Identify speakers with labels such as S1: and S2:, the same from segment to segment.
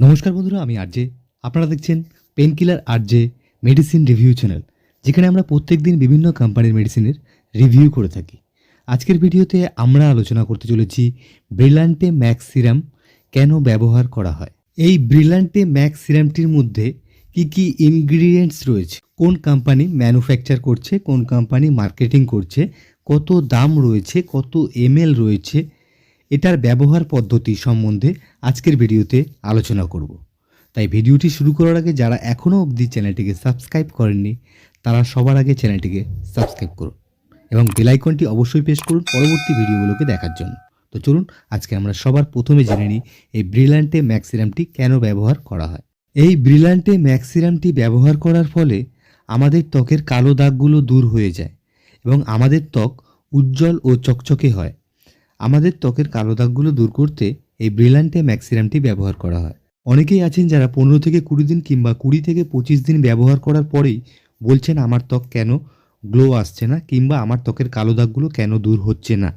S1: নমস্কার বন্ধুরা, আমি আরজে। আপনারা দেখছেন painkiller RJ medicine review channel যেখানে আমরা প্রত্যেক দিন বিভিন্ন কোম্পানির মেডিসিনের রিভিউ করে থাকি। আজকের ভিডিওতে আমরা আলোচনা করতে চলেছি ব্রিলান্টে ম্যাক্স সিরাম কেন ব্যবহার করা হয়। এই ব্রিলান্টে ম্যাক্স সিরামটির মধ্যে কি কি ইনগ্রিডিয়েন্টস রয়েছে? কোন কোম্পানি ম্যানুফ্যাকচার করছে? কোন কোম্পানি মার্কেটিং করছে? কত দাম রয়েছে? কত এমএল রয়েছে? এটার ব্যবহার পদ্ধতি সম্বন্ধে আজকের ভিডিওতে আলোচনা করব। তাই ভিডিওটি শুরু করার আগে যারা এখনও অবধি চ্যানেলটিকে সাবস্ক্রাইব করেননি, তারা সবার আগে চ্যানেলটিকে সাবস্ক্রাইব করুন এবং বেলাইকনটি অবশ্যই প্রেস করুন পরবর্তী ভিডিওগুলোকে দেখার জন্য। তো চলুন, আজকে আমরা সবার প্রথমে জেনে নিই এই ব্রিলান্টে ম্যাক্সিরামটি কেন ব্যবহার করা হয়। এই ব্রিলান্টে ম্যাক্সিরামটি ব্যবহার করার ফলে আমাদের ত্বকের কালো দাগগুলো দূর হয়ে যায় এবং আমাদের ত্বক উজ্জ্বল ও চকচকে হয়। আমাদের ত্বকের কালো দাগগুলো দূর করতে এই ব্রিলান্টে ম্যাক্সিরামটি ব্যবহার করা হয়। অনেকেই আছেন যারা পনেরো থেকে কুড়ি দিন কিংবা কুড়ি থেকে পঁচিশ দিন ব্যবহার করার পরেই বলছেন, আমার ত্বক কেন গ্লো আসছে না? কিংবা, আমার ত্বকের কালো দাগগুলো কেন দূর হচ্ছে না?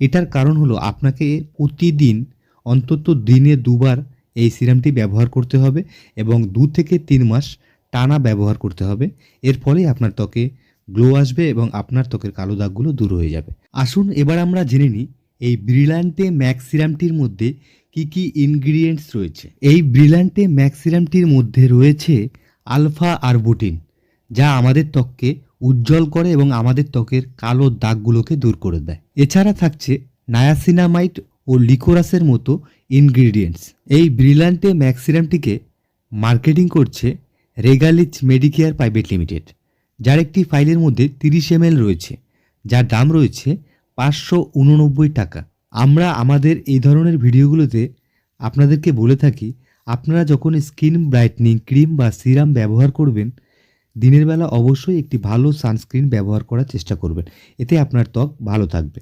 S1: এটার কারণ হলো আপনাকে প্রতিদিন অন্তত দিনে দুবার এই সিরামটি ব্যবহার করতে হবে এবং দু থেকে তিন মাস টানা ব্যবহার করতে হবে। এর ফলে আপনার ত্বকে গ্লো আসবে এবং আপনার ত্বকের কালো দাগগুলো দূর হয়ে যাবে। আসুন এবার আমরা জেনে নিই এই ব্রিলান্টে ম্যাক্স সিরামটির মধ্যে কি কি ইনগ্রিডিয়েন্টস রয়েছে? এই ব্রিলান্টে ম্যাক্স সিরামটির মধ্যে রয়েছে আলফা আরবুটিন, যা আমাদের ত্বককে উজ্জ্বল করে এবং আমাদের ত্বকের কালো দাগগুলোকে দূর করে দেয়। এছাড়া থাকছে নায়াসিনামাইট ও লিকোরাসের মতো ইনগ্রিডিয়েন্টস এই ব্রিলান্টে ম্যাক্সিরামটিকে মার্কেটিং করছে রেগালিচ মেডিকেয়ার প্রাইভেট লিমিটেড, যার একটি ফাইলের মধ্যে তিরিশ এম রয়েছে, যার দাম রয়েছে পাঁচশো উননব্বই টাকা। আমরা আমাদের এই ধরনের ভিডিওগুলোতে আপনাদেরকে বলে থাকি, আপনারা যখন স্কিন ব্রাইটনিং ক্রিম বা সিরাম ব্যবহার করবেন, দিনের বেলা অবশ্যই একটি ভালো সানস্ক্রিন ব্যবহার করার চেষ্টা করবেন। এতে আপনার ত্বক ভালো থাকবে।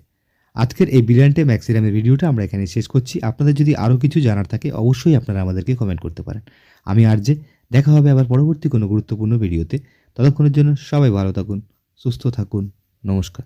S1: আজকের এই ব্রিলিয়ান্টে ম্যাক্সিরামের ভিডিওটা আমরা এখানে শেষ করছি। আপনাদের যদি আরও কিছু জানার থাকে, অবশ্যই আপনারা আমাদেরকে কমেন্ট করতে পারেন। আমি আর যে দেখা হবে আবার পরবর্তী কোনো গুরুত্বপূর্ণ ভিডিওতে। ততক্ষণের জন্য সবাই ভালো থাকুন, সুস্থ থাকুন, নমস্কার।